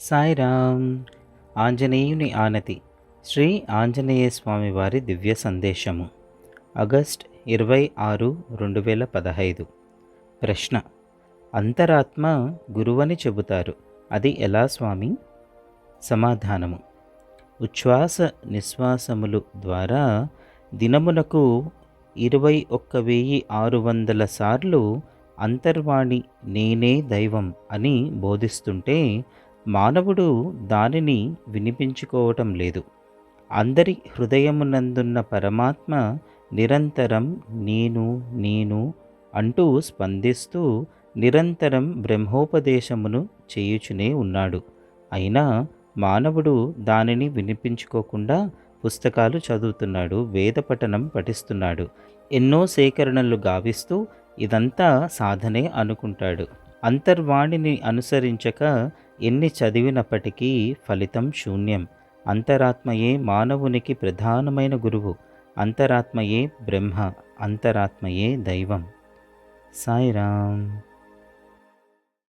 సాయిరామ్. ఆంజనేయుని ఆనతి. శ్రీ ఆంజనేయ స్వామి వారి దివ్య సందేశము. ఆగస్ట్ ఇరవై ఆరు రెండు వేల పదహైదు. ప్రశ్న. అంతరాత్మ గురువని చెబుతారు. అది ఎలా స్వామి? సమాధానము. ఉచ్ఛ్వాస నిశ్వాసములు ద్వారా దినమునకు ఇరవై ఒక్క వెయ్యి ఆరు వందల సార్లు అంతర్వాణి నేనే దైవం అని బోధిస్తుంటే మానవుడు దానిని వినిపించుకోవటం లేదు. అందరి హృదయమునందున్న పరమాత్మ నిరంతరం నేను నేను అంటూ స్పందిస్తూ నిరంతరం బ్రహ్మోపదేశమును చేయుచునే ఉన్నాడు. అయినా మానవుడు దానిని వినిపించుకోకుండా పుస్తకాలు చదువుతున్నాడు వేద పఠనం పఠిస్తున్నాడు ఎన్నో సేకరణలు గావిస్తూ ఇదంతా సాధనే అనుకుంటాడు. అంతర్వాణిని అనుసరించక ఎన్ని చదివినప్పటికీ ఫలితం శూన్యం. అంతరాత్మయే మానవునికి ప్రధానమైన గురువు. అంతరాత్మయే బ్రహ్మ. అంతరాత్మయే దైవం. సాయిరామ్.